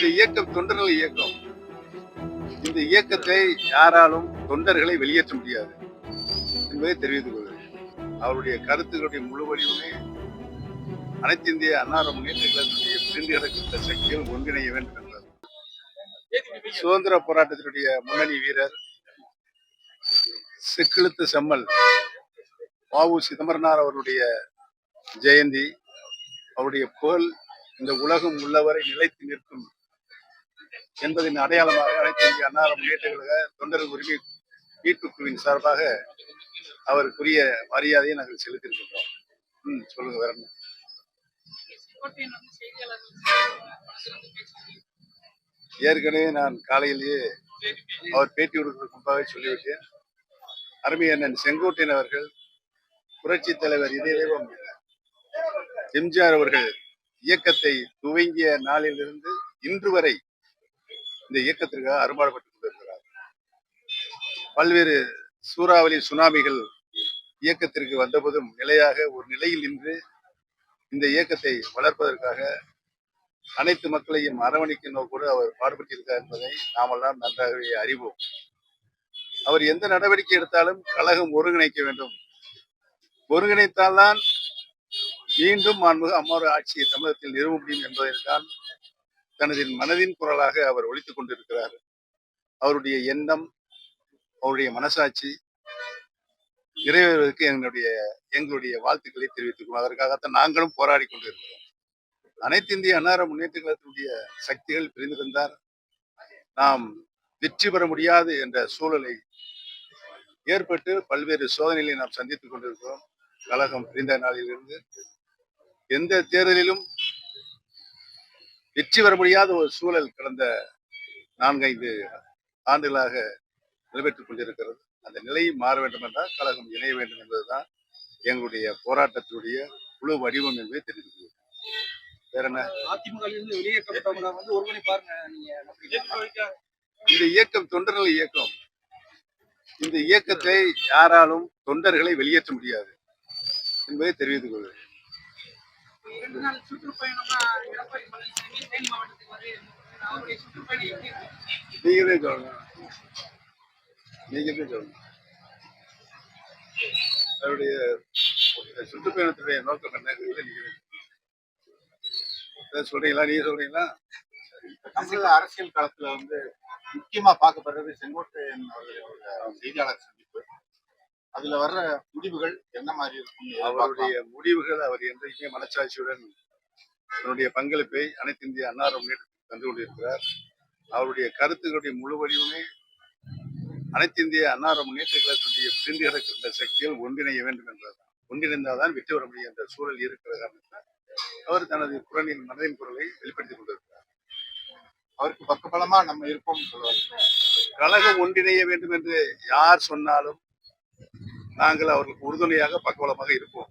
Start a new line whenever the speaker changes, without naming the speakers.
இந்த இயக்கம் தொண்டர்கள் இயக்கம். இந்த இயக்கத்தை யாராலும் தொண்டர்களை வெளியேற்ற முடியாது என்பதை தெரிவித்துக் கொள்கிறேன். அவருடைய கருத்துக்களுடைய முழு வலியுமே அனைத்து இந்திய அன்னார முன்னேற்ற கழகத்துடைய பிரிந்து கிடக்கின்ற சக்திகள் ஒன்றிணைய வேண்டும் என்பது. சுதந்திர போராட்டத்தினுடைய முன்னணி வீரர் செக்கிழுத்து செம்மல் வாவு சிதம்பரனார் அவருடைய ஜெயந்தி அவருடைய புகழ் இந்த உலகம் உள்ளவரை நிலைத்து நிற்கும் என்பதின் அடையாளமாக அனைத்து இந்திய அன்னார முன்னேற்ற கழக தொண்டர்கள் உரிமை மீட்புக்குழுவின் சார்பாக அவருக்குரிய மரியாதையை நாங்கள் செலுத்தியிருக்கின்றோம். ம் சொல்லுங்க வேற ஏற்கனவே நான் காலையிலேயே அவர் பேட்டி கொடுக்கிறதுக்கு முன்பாக சொல்லிவிட்டேன். அருமை அண்ணன் செங்கோட்டையன் அவர்கள் புரட்சி தலைவர் இதயம் எம்ஜிஆர் அவர்கள் இயக்கத்தை துவங்கிய நாளிலிருந்து இன்று வரை இந்த இயக்கத்திற்காக அரும்பாடுபட்டு கொண்டிருக்கிறார். பல்வேறு சூறாவளி சுனாமிகள் இயக்கத்திற்கு வந்தபோதும் நிலையாக ஒரு நிலையில் நின்று இந்த இயக்கத்தை வளர்ப்பதற்காக அனைத்து மக்களையும் அரவணைக்கும் நோக்கோடு அவர் பாடுபட்டிருக்கார் என்பதை நாமெல்லாம் நன்றாகவே அறிவோம். அவர் எந்த நடவடிக்கை எடுத்தாலும் கழகம் ஒருங்கிணைக்க வேண்டும். ஒருங்கிணைத்தால்தான் மீண்டும் மாண்புமிகு அம்மாவோட ஆட்சியை தமிழகத்தில் நிறுவ முடியும் என்பதற்கான் தனது மனதின் குரலாக அவர் ஒழித்துக் கொண்டிருக்கிறார். அவருடைய எண்ணம் அவருடைய மனசாட்சி நிறைவேறுவதற்கு எங்களுடைய எங்களுடைய வாழ்த்துக்களை தெரிவித்துக் கொள்வோம் அதற்காகத்தான் நாங்களும் போராடி கொண்டிருக்கிறோம். அனைத்து இந்திய அன்னார முன்னேற்ற கழகத்தினுடைய சக்திகள் பிரிந்திருந்தார். நாம் வெற்றி பெற முடியாது என்ற சூழலை ஏற்பட்டு பல்வேறு சோதனைகளை நாம் சந்தித்துக் கொண்டிருக்கிறோம். கழகம் பிரிந்த நாளிலிருந்து எந்த தேர்தலிலும் வெற்றி பெற முடியாத ஒரு சூழல் கடந்த நான்கைந்து ஆண்டுகளாக நடைபெற்றுக் கொண்டிருக்கிறது அந்த நிலை மாற வேண்டும் என்றால் கழகம் இணைய வேண்டும் என்பதுதான் எங்களுடைய போராட்டத்தினுடைய குழு வடிவம் என்பதை தெரிவித்துக் கொள்கிறேன். வேற என்ன
அதிமுக இருந்து வெளியேற்றப்பட்டவங்க வந்து ஒருங்கிணைப்பாருங்க நீங்க நம்புறீங்களா?
இந்த இயக்கம் தொண்டர்கள் இயக்கம் இந்த இயக்கத்தை யாராலும் தொண்டர்களை வெளியேற்ற முடியாது என்பதை தெரிவித்துக் கொள்கிறேன்
இரண்டு நாள் சுற்றுப்பயணமா எடப்பாடி பழனிசாமி தேனி மாவட்டத்துக்கு வந்து அவருடைய சுற்றுப்பயணம் எப்படி இருக்கு?
நீங்களே சொல்லணும் நீங்களே சொல்லணும் அவருடைய சுற்றுப்பயணத்துடைய நோக்கம் என்ன? ஏதாவது சொல்றீங்களா? நீங்க சொல்றீங்களா?
தமிழக அரசியல் களத்துல வந்து முக்கியமா பார்க்கப்படுறது செங்கோட்டையன் அவர்களுடைய செய்தியாளர் சந்திப்பு அதுல வர்ற முடிவுகள் என்ன மாதிரி இருக்கும்
அவருடைய முடிவுகள் அவர் என்றைக்குமே மனச்சாட்சியுடன் தன்னுடைய பங்களிப்பை அனைத்து இந்திய அன்னார முன்னேற்றத்துக்கு தந்து கொண்டிருக்கிறார். அவருடைய கருத்துக்களுடைய முழு வடிவமே அனைத்து இந்திய அன்னார முன்னேற்ற கழகத்துடைய பிரிந்து கிடக்கின்ற சக்திகள் ஒன்றிணைய வேண்டும் என்பதுதான் ஒன்றிணைந்தால்தான் வெற்றி பெற முடியும் என்ற சூழல் இருக்கிற காரணத்தால் அவர் தனது குரலின் மனதின் குரலை வெளிப்படுத்திக் கொண்டிருக்கிறார்.
அவருக்கு பக்கபலமா நம்ம இருப்போம் சொல்வார்.
கழகம் ஒன்றிணைய வேண்டும் என்று யார் சொன்னாலும் நாங்கள் அவர்களுக்கு உறுதுணையாக பக்கபலமாக இருப்போம்.